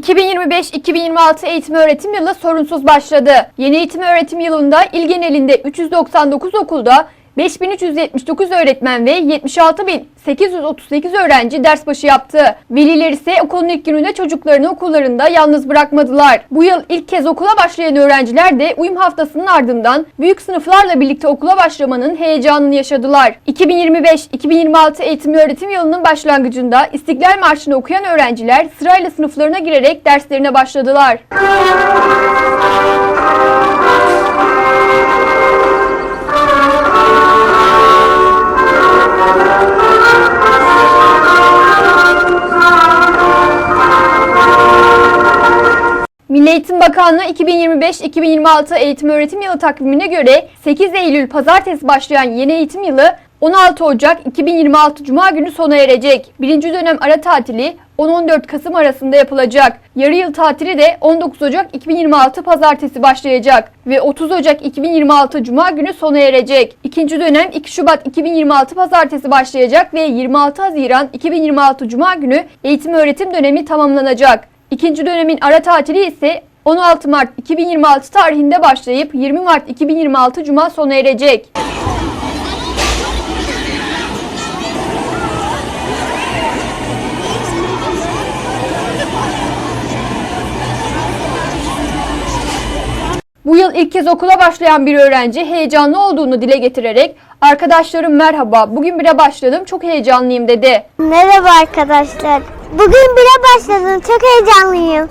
2025-2026 eğitim öğretim yılı sorunsuz başladı. Yeni eğitim öğretim yılında il genelinde 399 okulda 5379 öğretmen ve 76838 öğrenci ders başı yaptı. Veliler ise okulun ilk gününde çocuklarını okullarında yalnız bırakmadılar. Bu yıl ilk kez okula başlayan öğrenciler de uyum haftasının ardından büyük sınıflarla birlikte okula başlamanın heyecanını yaşadılar. 2025-2026 eğitim öğretim yılının başlangıcında İstiklal Marşı'nı okuyan öğrenciler sırayla sınıflarına girerek derslerine başladılar. Milli Eğitim Bakanlığı 2025-2026 eğitim öğretim yılı takvimine göre 8 Eylül pazartesi başlayan yeni eğitim yılı 16 Ocak 2026 Cuma günü sona erecek. Birinci dönem ara tatili 10-14 Kasım arasında yapılacak. Yarı yıl tatili de 19 Ocak 2026 pazartesi başlayacak ve 30 Ocak 2026 Cuma günü sona erecek. İkinci dönem 2 Şubat 2026 pazartesi başlayacak ve 26 Haziran 2026 Cuma günü eğitim öğretim dönemi tamamlanacak. İkinci dönemin ara tatili ise 16 Mart 2026 tarihinde başlayıp 20 Mart 2026 Cuma sona erecek. Bu yıl ilk kez okula başlayan bir öğrenci heyecanlı olduğunu dile getirerek "Arkadaşlarım merhaba, bugün bire başladım, çok heyecanlıyım." dedi. Merhaba arkadaşlar. Bugün bile başladım. Çok heyecanlıyım.